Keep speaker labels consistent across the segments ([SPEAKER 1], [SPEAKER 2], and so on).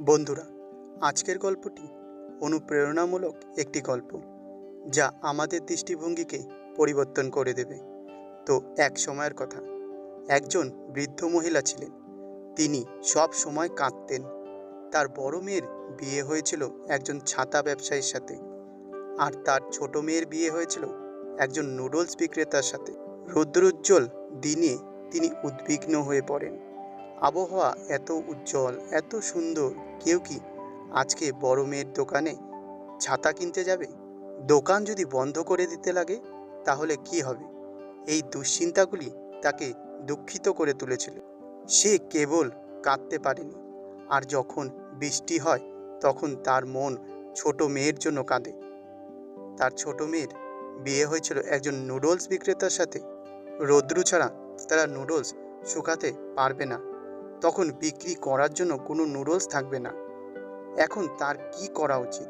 [SPEAKER 1] বন্ধুরা, আজকের গল্পটি অনুপ্রেরণামূলক একটি গল্প যা আমাদের দৃষ্টিভঙ্গিকে পরিবর্তন করে দেবে। তো এক সময়ের কথা, একজন বৃদ্ধ মহিলা ছিলেন। তিনি সব সময় কাঁদতেন। তার বড় মেয়ের বিয়ে হয়েছিল একজন ছাতা ব্যবসায়ীর সাথে। আর তার ছোট মেয়ের বিয়ে হয়েছিল একজন নুডলস বিক্রেতার সাথে। রৌদ্রোজ্জ্বল দিনে তিনি উদ্বিগ্ন হয়ে পড়েন। আবহাওয়া এত উজ্জ্বল, এত সুন্দর, কেউ কি আজকে বড় মেয়ের দোকানে ছাতা কিনতে যাবে? দোকান যদি বন্ধ করে দিতে লাগে, তাহলে কি হবে? এই দুশ্চিন্তাগুলি তাকে দুঃখিত করে তুলেছিল। সে কেবল কাঁদতে পারেনি। আর যখন বৃষ্টি হয়, তখন তার মন ছোট মেয়ের জন্য কাঁদে। তার ছোট মেয়ের বিয়ে হয়েছিল একজন নুডলস বিক্রেতার সাথে। রৌদ্রু ছাড়া তারা নুডলস শুকাতে পারবে না। তখন বিক্রি করার জন্য কোনো নুডলস থাকবে না। এখন তার কি করা উচিত?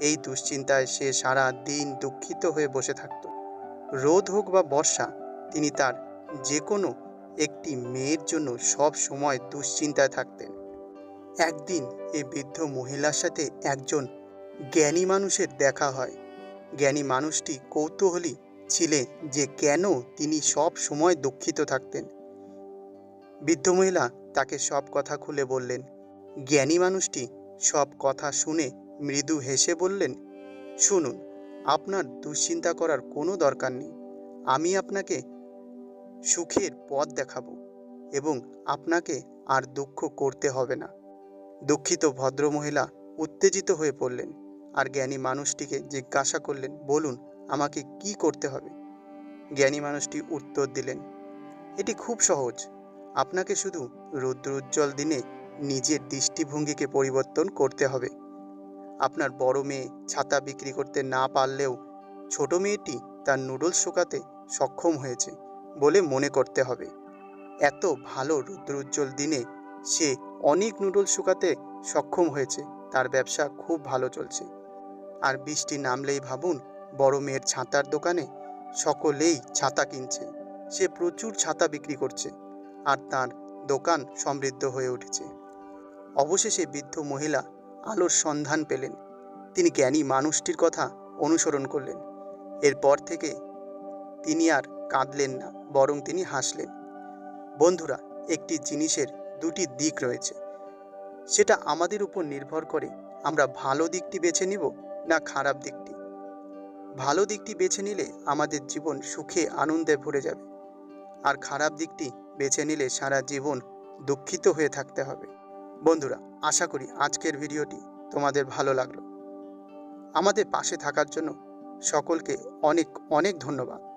[SPEAKER 1] এই দুশ্চিন্তায় সে সারা দিন দুঃখিত হয়ে বসে থাকত। রোদ হোক বা বর্ষা, তিনি তার যে কোনো একটি মেয়ের জন্য সব সময় দুশ্চিন্তায় থাকতেন। একদিন এই বৃদ্ধ মহিলার সাথে একজন জ্ঞানী মানুষের দেখা হয়। জ্ঞানী মানুষটি কৌতূহলী ছিলেন যে কেন তিনি সব সময় দুঃখিত থাকতেন। বৃদ্ধ মহিলা তাকে সব কথা খুলে বললেন। জ্ঞানী মানুষটি সব কথা শুনে মৃদু হেসে বললেন, শুনুন, আপনার দুশ্চিন্তা করার কোনো দরকার নেই। আমি আপনাকে সুখের পথ দেখাবো এবং আপনাকে আর দুঃখ করতে হবে না। দুঃখিত ভদ্রমহিলা উত্তেজিত হয়ে পড়লেন আর জ্ঞানী মানুষটিকে জিজ্ঞাসা করলেন, বলুন, আমাকে কি করতে হবে? জ্ঞানী মানুষটি উত্তর দিলেন, এটি খুব সহজ। আপনাকে শুধু রৌদ্রোজ্জ্বল দিনে নিজের দৃষ্টিভঙ্গিকে পরিবর্তন করতে হবে। আপনার বড় মেয়ে ছাতা বিক্রি করতে না পারলেও ছোট মেয়েটি তার নুডলস শুকাতে সক্ষম হয়েছে বলে মনে করতে হবে। এত ভালো রৌদ্রোজ্জ্বল দিনে সে অনেক নুডলস শুকাতে সক্ষম হয়েছে, তার ব্যবসা খুব ভালো চলছে। আর বৃষ্টি নামলেই ভাবুন, বড় মেয়ের ছাতার দোকানে সকলেই ছাতা কিনছে। সে প্রচুর ছাতা বিক্রি করছে। আর তার দোকান সমৃদ্ধ হয়ে উঠেছে। অবশেষে বৃদ্ধ মহিলা আলোর সন্ধান পেলেন। তিনি জ্ঞানী মানুষটির কথা অনুসরণ করলেন। এরপর থেকে তিনি আর কাঁদলেন না, বরং তিনি হাসলেন। বন্ধুরা, একটি জিনিসের দুটি দিক রয়েছে। সেটা আমাদের উপর নির্ভর করে আমরা ভালো দিকটি বেছে নিব না খারাপ দিকটি। ভালো দিকটি বেছে নিলে আমাদের জীবন সুখে, আনন্দে ভরে যাবে। আর খারাপ দিকটি বেছে নিলে সারা জীবন দুঃখিত হয়ে থাকতে হবে। বন্ধুরা, আশা করি আজকের ভিডিওটি তোমাদের ভালো লাগল। আমাদের পাশে থাকার জন্য সকলকে অনেক অনেক ধন্যবাদ।